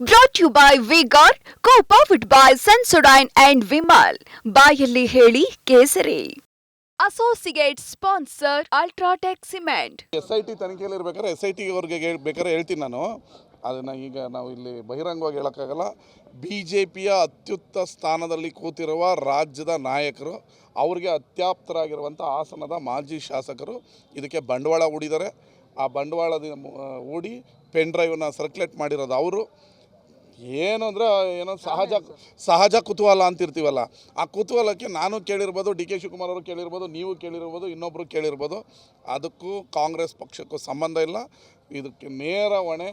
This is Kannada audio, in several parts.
Brought you by vigour co powered by Sensodyne and Vimal ಬಾಯಲ್ಲಿ ಹೇಳಿ ಕೇಸರಿ. Associate sponsor UltraTech cement S I T ತನಿಖೆಯಲ್ಲಿ ಇರ್ಬೇಕಾದ್ರೆ ಎಸ್ ಐ ಟಿ ಅವ್ರಿಗೆ ಬೇಕಾದ್ರೆ ಹೇಳ್ತೀನಿ ನಾನು. ಅದನ್ನು ಈಗ ನಾವು ಇಲ್ಲಿ ಬಹಿರಂಗವಾಗಿ ಹೇಳೋಕ್ಕಾಗಲ್ಲ. ಬಿ ಜೆ ಪಿಯ ಅತ್ಯುತ್ತ ಸ್ಥಾನದಲ್ಲಿ ಕೂತಿರುವ ರಾಜ್ಯದ ನಾಯಕರು, ಅವ್ರಿಗೆ ಅತ್ಯಾಪ್ತರಾಗಿರುವಂಥ ಹಾಸನದ ಮಾಜಿ ಶಾಸಕರು ಇದಕ್ಕೆ ಬಂಡವಾಳ ಹೂಡಿದ್ದಾರೆ. ಆ ಬಂಡವಾಳದ ಹೂಡಿ ಪೆನ್ ಡ್ರೈವ್ನ ಸರ್ಕ್ಯುಲೇಟ್ ಮಾಡಿರೋದು ಅವರು. ಏನು ಅಂದರೆ ಏನೋ ಸಹಜ ಸಹಜ ಕುತೂಹಲ ಅಂತಿರ್ತೀವಲ್ಲ. ಆ ಕುತೂಹಲಕ್ಕೆ ನಾನು ಕೇಳಿರ್ಬೋದು ಡಿ ಕೆ ಶಿವಕುಮಾರ್ ಅವರು ಕೇಳಿರ್ಬೋದು ನೀವು ಕೇಳಿರ್ಬೋದು ಇನ್ನೊಬ್ಬರು ಕೇಳಿರ್ಬೋದು. ಅದಕ್ಕೂ ಕಾಂಗ್ರೆಸ್ ಪಕ್ಷಕ್ಕೂ ಸಂಬಂಧ ಇಲ್ಲ. ಇದಕ್ಕೆ ನೇರ ಹೊಣೆ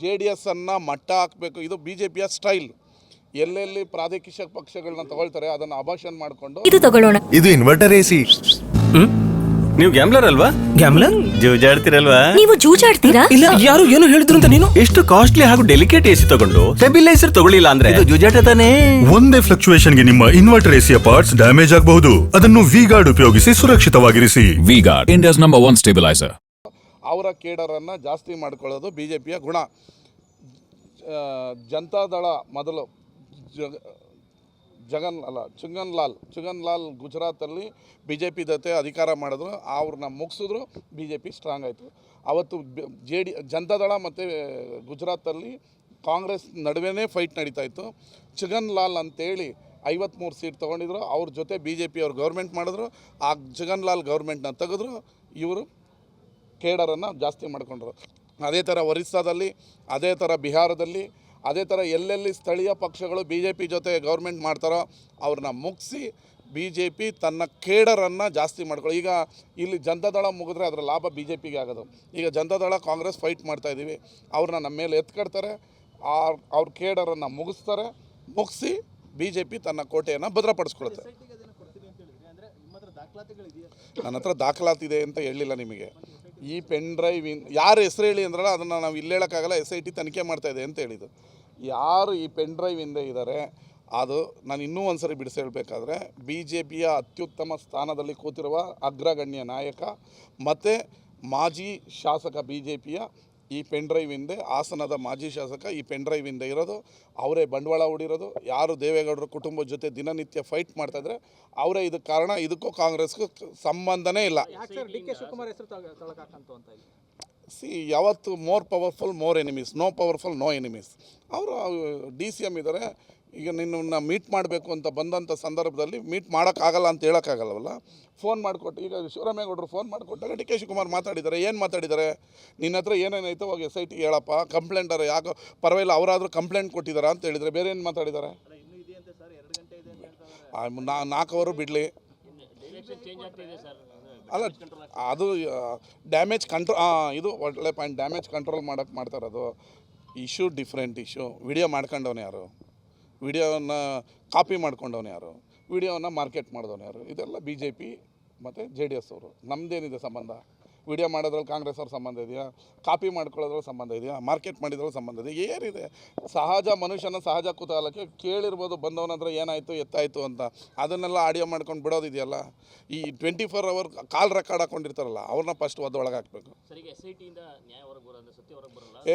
ಜೆ ಡಿ ಎಸ್ಸನ್ನು ಮಟ್ಟ ಹಾಕಬೇಕು. ಇದು ಬಿ ಜೆ ಪಿಯ ಸ್ಟೈಲ್. ಎಲ್ಲೆಲ್ಲಿ ಪ್ರಾದೇಶಿಕ ಪಕ್ಷಗಳನ್ನ ತಗೊಳ್ತಾರೆ ಅದನ್ನು ಅಭಾಷಣ ಮಾಡಿಕೊಂಡು ಇದು ತಗೊಳ್ಳೋಣ. ಇದು ಇನ್ವರ್ಟರ್ ಎಸಿ ನೀವು ಗ್ಯಾಮ್ಲರ್ ಅಲ್ವಾ? ಗ್ಯಾಮ್ಲರ್ ಜೂಜಾಡ್ತಿರಲ್ವಾ? ನೀವು ಜೂಜಾಡ್ತೀರಾ? ಇಲ್ಲ ಯಾರು ಏನು ಹೇಳಿದ್ರು ಅಂತ ನೀನು? ಎಷ್ಟು ಕಾಸ್ಟ್ಲಿ ಹಾಗೂ ಡೆಲಿಕೇಟ್ ಎಸಿ ತಗೊಂಡು ಸ್ಟೆಬಿಲೈಸರ್ ತಗೊಳ್ಳಿಲ್ಲ ಅಂದ್ರೆ? ಇದು ಜೂಜಾಟ ತಾನೇ. ಒಂದೇ ಫ್ಲಕ್ಚುಯೇಷನ್ಗೆ ನಿಮ್ಮ ಇನ್ವರ್ಟರ್ ಎಸಿಯ ಪಾರ್ಟ್ಸ್ ಡ್ಯಾಮೇಜ್ ಆಗಬಹುದು. ಅದನ್ನು ವಿ ಗಾರ್ಡ್ ಉಪಯೋಗಿಸಿ ಸುರಕ್ಷಿತವಾಗಿರಿಸಿ. V-Guard, India's number one stabilizer. ಅವರ ಕೇಡರನ್ನ ಜಾಸ್ತಿ ಮಾಡ್ಕೊಳ್ಳೋದು ಬಿಜೆಪಿಯ ಜೆ ಪಿಯ ಗುಣ. ಜನತಾದಳ ಮೊದಲು ಜಗನ್ ಅಲ್ಲ ಚುಂಗನ್ ಲಾಲ್ ಚುಗನ್ ಲಾಲ್ ಗುಜರಾತಲ್ಲಿ ಬಿ ಜೆ ಪಿ ಜೊತೆ ಅಧಿಕಾರ ಮಾಡಿದ್ರು, ಅವ್ರನ್ನ ಮುಗಿಸಿದ್ರು ಬಿ ಜೆ ಪಿ ಸ್ಟ್ರಾಂಗ್ ಆಯಿತು. ಅವತ್ತು ಜೆ ಡಿ ಜನತಾದಳ ಮತ್ತು ಗುಜರಾತಲ್ಲಿ ಕಾಂಗ್ರೆಸ್ ನಡುವೆನೇ ಫೈಟ್ ನಡೀತಾ ಇತ್ತು. ಚುಗನ್ ಲಾಲ್ ಅಂತೇಳಿ ಐವತ್ತ್ಮೂರು ಸೀಟ್ ತೊಗೊಂಡಿದ್ರು, ಅವ್ರ ಜೊತೆ ಬಿ ಜೆ ಪಿ ಅವ್ರು ಗೌರ್ಮೆಂಟ್ ಮಾಡಿದ್ರು, ಆ ಜಗನ್ ಲಾಲ್ ಗೌರ್ಮೆಂಟ್ನ ತೆಗೆದ್ರು, ಇವರು ಕೇಡರನ್ನು ಜಾಸ್ತಿ ಮಾಡಿಕೊಂಡ್ರು. ಅದೇ ಥರ ಒರಿಸ್ಸಾದಲ್ಲಿ, ಅದೇ ಥರ ಬಿಹಾರದಲ್ಲಿ ಅದೇ ಥರ ಎಲ್ಲೆಲ್ಲಿ ಸ್ಥಳೀಯ ಪಕ್ಷಗಳು ಬಿ ಜೆ ಪಿ ಜೊತೆ ಗೌರ್ಮೆಂಟ್ ಮಾಡ್ತಾರೋ ಅವ್ರನ್ನ ಮುಗಿಸಿ ಬಿ ಜೆ ಪಿ ತನ್ನ ಕೇಡರನ್ನು ಜಾಸ್ತಿ ಮಾಡ್ಕೊಳ್ಳಿ ಈಗ ಇಲ್ಲಿ ಜನತಾದಳ ಮುಗಿದ್ರೆ ಅದರ ಲಾಭ ಬಿ ಜೆ ಪಿಗೆ ಆಗೋದು. ಈಗ ಜನತಾದಳ ಕಾಂಗ್ರೆಸ್ ಫೈಟ್ ಮಾಡ್ತಾ ಇದ್ದೀವಿ. ಅವ್ರನ್ನ ನಮ್ಮ ಮೇಲೆ ಎತ್ಕಡ್ತಾರೆ. ಅವ್ರ ಕೇಡರನ್ನು ಮುಗಿಸ್ತಾರೆ. ಮುಗಿಸಿ ಬಿ ಜೆ ಪಿ ತನ್ನ ಕೋಟೆಯನ್ನು ಭದ್ರಪಡಿಸ್ಕೊಳುತ್ತೆ. ನನ್ನ ಹತ್ರ ದಾಖಲಾತಿದೆ ಅಂತ ಹೇಳಿಲ್ಲ ನಿಮಗೆ. ಈ ಪೆನ್ ಡ್ರೈವ್ ಯಾರು ಹೆಸರು ಹೇಳಿ ಅಂದ್ರಲ್ಲ ಅದನ್ನು ನಾವು ಇಲ್ಲಿ ಹೇಳೋಕ್ಕಾಗಲ್ಲ ಎಸ್ ಐ ಟಿ ತನಿಖೆ ಮಾಡ್ತಾ ಇದೆ ಅಂತ ಹೇಳಿದ್ದು. ಯಾರು ಈ ಪೆನ್ ಡ್ರೈವ್ ಹಿಂದೆ ಇದ್ದಾರೆ ಅದು ನಾನು ಇನ್ನೂ ಒಂದ್ಸರಿ ಬಿಡಿಸಿ ಹೇಳಬೇಕಾದ್ರೆ ಬಿ ಜೆ ಪಿಯ ಅತ್ಯುತ್ತಮ ಸ್ಥಾನದಲ್ಲಿ ಕೂತಿರುವ ಅಗ್ರಗಣ್ಯ ನಾಯಕ ಮತ್ತು ಮಾಜಿ ಶಾಸಕ ಬಿ ಜೆ ಪಿಯ ಈ ಪೆನ್ ಡ್ರೈವ್ ಹಿಂದೆ ಹಾಸನದ ಮಾಜಿ ಶಾಸಕ ಈ ಪೆನ್ ಡ್ರೈವ್ ಹಿಂದೆ ಇರೋದು. ಅವರೇ ಬಂಡವಾಳ ಹೂಡಿರೋದು. ಯಾರು ದೇವೇಗೌಡರ ಕುಟುಂಬದ ಜೊತೆ ದಿನನಿತ್ಯ ಫೈಟ್ ಮಾಡ್ತಾಯಿದ್ರೆ ಅವರೇ ಇದಕ್ಕೆ ಕಾರಣ. ಇದಕ್ಕೂ ಕಾಂಗ್ರೆಸ್ಗೂ ಸಂಬಂಧನೇ ಇಲ್ಲಿ. ಸಿ ಯಾವತ್ತು more powerful more enemies no powerful no enemies ಅವರು ಡಿ ಸಿ ಎಂ ಇದ್ದಾರೆ ಈಗ ನಿನ್ನನ್ನು ಮೀಟ್ ಮಾಡಬೇಕು ಅಂತ ಬಂದಂಥ ಸಂದರ್ಭದಲ್ಲಿ ಮೀಟ್ ಮಾಡೋಕ್ಕಾಗಲ್ಲ ಅಂತ ಹೇಳೋಕ್ಕಾಗಲ್ಲವಲ್ಲ? ಫೋನ್ ಮಾಡಿಕೊಟ್ಟು, ಈಗ ಶಿವರಾಮೇಗೌಡರು ಫೋನ್ ಮಾಡಿಕೊಟ್ಟಾಗ ಡಿ ಕೆ ಶಿವಕುಮಾರ್ ಮಾತಾಡಿದ್ದಾರೆ. ಏನು ಮಾತಾಡಿದ್ದಾರೆ? ನಿನ್ನ ಹತ್ರ ಏನೇನಾಯ್ತು ಹೋಗಿ ಎಸ್ ಐ ಟಿ ಹೇಳಪ್ಪ. ಕಂಪ್ಲೇಂಟರ್ ಯಾಕೋ ಪರವಾಗಿಲ್ಲ, ಅವರಾದರೂ ಕಂಪ್ಲೇಂಟ್ ಕೊಟ್ಟಿದ್ದಾರೆ ಅಂತ ಹೇಳಿದರೆ ಬೇರೆ ಏನು ಮಾತಾಡಿದ್ದಾರೆ? ನಾಲ್ಕು ಅವರು ಬಿಡಲಿ. ಅಲ್ಲ, ಅದು ಡ್ಯಾಮೇಜ್ ಕಂಟ್ರೋ ಇದು ಒಳ್ಳೆ ಪಾಯಿಂಟ್ ಡ್ಯಾಮೇಜ್ ಕಂಟ್ರೋಲ್ ಮಾಡೋಕ್ಕೆ ಮಾಡ್ತಾರೆ ಇಶ್ಯೂ ಡಿಫ್ರೆಂಟ್ ಇಶ್ಯೂ ವಿಡಿಯೋ ಮಾಡ್ಕೊಂಡವನು ಯಾರು? ವಿಡಿಯೋನ ಕಾಪಿ ಮಾಡ್ಕೊಂಡವನು ಯಾರು? ವಿಡಿಯೋವನ್ನು ಮಾರ್ಕೆಟ್ ಮಾಡಿದವನು ಯಾರು? ಇದೆಲ್ಲ ಬಿ ಜೆ ಪಿ ಮತ್ತು ಜೆ ಡಿ ಎಸ್ ಅವರು. ನಮ್ಮದೇನಿದೆ ಸಂಬಂಧ? ವಿಡಿಯೋ ಮಾಡೋದ್ರಲ್ಲಿ ಕಾಂಗ್ರೆಸ್ ಅವ್ರ ಸಂಬಂಧ ಇದೆಯಾ? ಕಾಪಿ ಮಾಡ್ಕೊಳ್ಳೋದ್ರಲ್ಲಿ ಸಂಬಂಧ ಇದೆಯಾ? ಮಾರ್ಕೆಟ್ ಮಾಡಿದ್ರಲ್ಲಿ ಸಂಬಂಧ ಇದೆ ಏನಿದೆ? ಸಹಜ ಮನುಷ್ಯನ ಸಹಜ ಕುತೂಹಲಕ್ಕೆ ಕೇಳಿರ್ಬೋದು ಬಂದವನ ಹತ್ರ ಏನಾಯಿತು ಎತ್ತಾಯಿತು ಅಂತ. ಅದನ್ನೆಲ್ಲ ಆಡಿಯೋ ಮಾಡ್ಕೊಂಡು ಬಿಡೋದಿದೆಯಲ್ಲ? ಈ twenty four hour call record ಹಾಕೊಂಡಿರ್ತಾರಲ್ಲ ಅವ್ರನ್ನ ಫಸ್ಟ್ ಒದ್ದು ಒಳಗೆ ಹಾಕಬೇಕು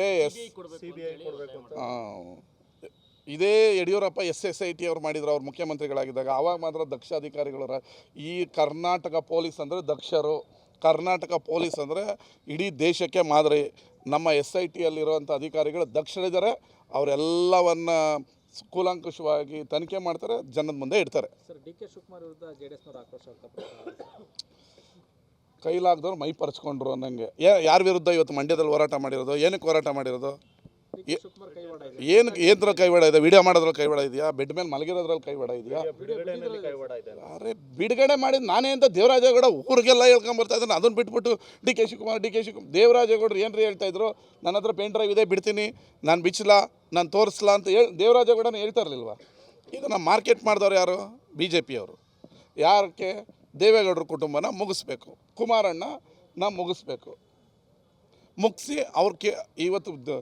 ಏ ಎಸ್. ಇದೇ Yediyurappa S S I T ಅವ್ರು ಮಾಡಿದ್ರು ಅವ್ರು ಮುಖ್ಯಮಂತ್ರಿಗಳಾಗಿದ್ದಾಗ ಆವಾಗ ಮಾತ್ರ ದಕ್ಷ ಅಧಿಕಾರಿಗಳ ಈ ಕರ್ನಾಟಕ ಪೊಲೀಸ್ ಅಂದರೆ ದಕ್ಷರು ಕರ್ನಾಟಕ ಪೊಲೀಸ್ ಅಂದರೆ ಇಡೀ ದೇಶಕ್ಕೆ ಮಾದರಿ. ನಮ್ಮ ಎಸ್ ಐ ಟಿಯಲ್ಲಿರುವಂಥ ಅಧಿಕಾರಿಗಳು ದಕ್ಷರಿದ್ದಾರೆ ಅವರೆಲ್ಲವನ್ನು ಕೂಲಂಕುಷವಾಗಿ ತನಿಖೆ ಮಾಡ್ತಾರೆ ಜನದ ಮುಂದೆ ಇಡ್ತಾರೆ. ಸರ್ ಡಿ ಕೆ ಶಿವಕುಮಾರ್ ವಿರುದ್ಧ ಜೆ ಡಿ ಆಕ್ರೋಶ ವ್ಯಕ್ತಪಡಿಸಿದ್ದಾರೆ. ಕೈಲಾಗ್ದವ್ರು ಮೈ ಪರ್ಚ್ಕೊಂಡ್ರು ಅನ್ನಂಗೆ. ಯಾರ ವಿರುದ್ಧ ಇವತ್ತು ಮಂಡ್ಯದಲ್ಲಿ ಹೋರಾಟ ಮಾಡಿರೋದು? ಏನಕ್ಕೆ ಹೋರಾಟ ಮಾಡಿರೋದು? ಕೆ ಶಿವಕುಮಾರ್ ಕೈವಾಡ ಇದೆ. ಏನಕ್ಕೆ ಏನ್ರ ಕೈವಾಡ ಇದೆ? ವಿಡಿಯೋ ಮಾಡೋದ್ರಲ್ಲಿ ಕೈವಾಡ ಇದೆಯಾ? ಬೆಡ್ ಮೇಲೆ ಮಲಗಿರೋದ್ರಲ್ಲಿ ಕೈವಾಡ ಇದೆಯಾ? ಅರೆ ಬಿಡುಗಡೆ ಮಾಡಿದ ನಾನೇ ಅಂತ ದೇವರಾಜೇಗೌಡ ಊರಿಗೆಲ್ಲ ಹೇಳ್ಕೊಂಬರ್ತಾ ಇದ್ದಾನೆ. ಅದನ್ನ ಬಿಟ್ಬಿಟ್ಟು D K Shivakumar D K Shivakumar ದೇವರಾಜೇಗೌಡರು ಏನ್ರಿ ಹೇಳ್ತಾ ಇದ್ರು? ನನ್ನ ಹತ್ರ ಪೇನ್ ಡ್ರೈವ್ ಇದೆ ಬಿಡ್ತೀನಿ. ನಾನು ಬಿಚ್ಚಲ ನಾನು ತೋರಿಸ್ಲಾ ಅಂತ ಹೇಳಿ ದೇವರಾಜೇಗೌಡನ ಹೇಳ್ತಾ ಇರಲಿಲ್ವ? ಇದನ್ನು ಮಾರ್ಕೆಟ್ ಮಾಡಿದವ್ರು ಯಾರು? ಬಿ ಜೆ ಪಿಯವರು ಯಾರಕ್ಕೆ ದೇವೇಗೌಡರ ಕುಟುಂಬನ ಮುಗಿಸ್ಬೇಕು. ಕುಮಾರಣ್ಣ ನಾ ಮುಗಿಸ್ಬೇಕು. ಮುಗಿಸಿ ಅವ್ರ ಕೆ ಇವತ್ತು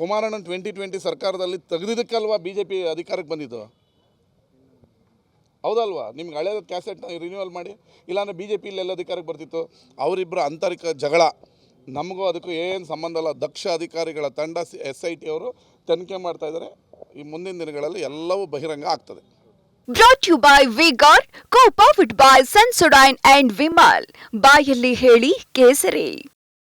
ಕುಮಾರಣ್ಣನ ಟ್ವೆಂಟಿ ಟ್ವೆಂಟಿ ಸರ್ಕಾರದಲ್ಲಿ ತೆಗೆದಿದ್ದಕ್ಕಲ್ವ ಬಿ ಜೆ ಪಿ ಅಧಿಕಾರಕ್ಕೆ ಬಂದಿದ್ದು? ಹೌದಲ್ವಾ? ನಿಮ್ಗೆ ಹಳೆಯ ಕ್ಯಾಸೆಟ್ನ ರಿನ್ಯೂವಲ್ ಮಾಡಿ ಇಲ್ಲಾಂದರೆ ಬಿ ಜೆ ಪಿಲಿ ಎಲ್ಲ ಅಧಿಕಾರಕ್ಕೆ ಬರ್ತಿತ್ತು. ಅವರಿಬ್ಬರು ಆಂತರಿಕ ಜಗಳ. ನಮಗೂ ಅದಕ್ಕೂ ಏನು ಸಂಬಂಧ ಇಲ್ಲ. ದಕ್ಷ ಅಧಿಕಾರಿಗಳ ತಂಡ ಎಸ್ ಐ ಟಿ ಅವರು ತನಿಖೆ ಮಾಡ್ತಾ ಇದ್ದಾರೆ ಈ ಮುಂದಿನ ದಿನಗಳಲ್ಲಿ ಎಲ್ಲವೂ ಬಹಿರಂಗ ಆಗ್ತದೆ. To you by Vigor, co-powered by Sensodyne and Vimal. ಬಾಯಲ್ಲಿ ಹೇಳಿ ಕೇಸರಿ.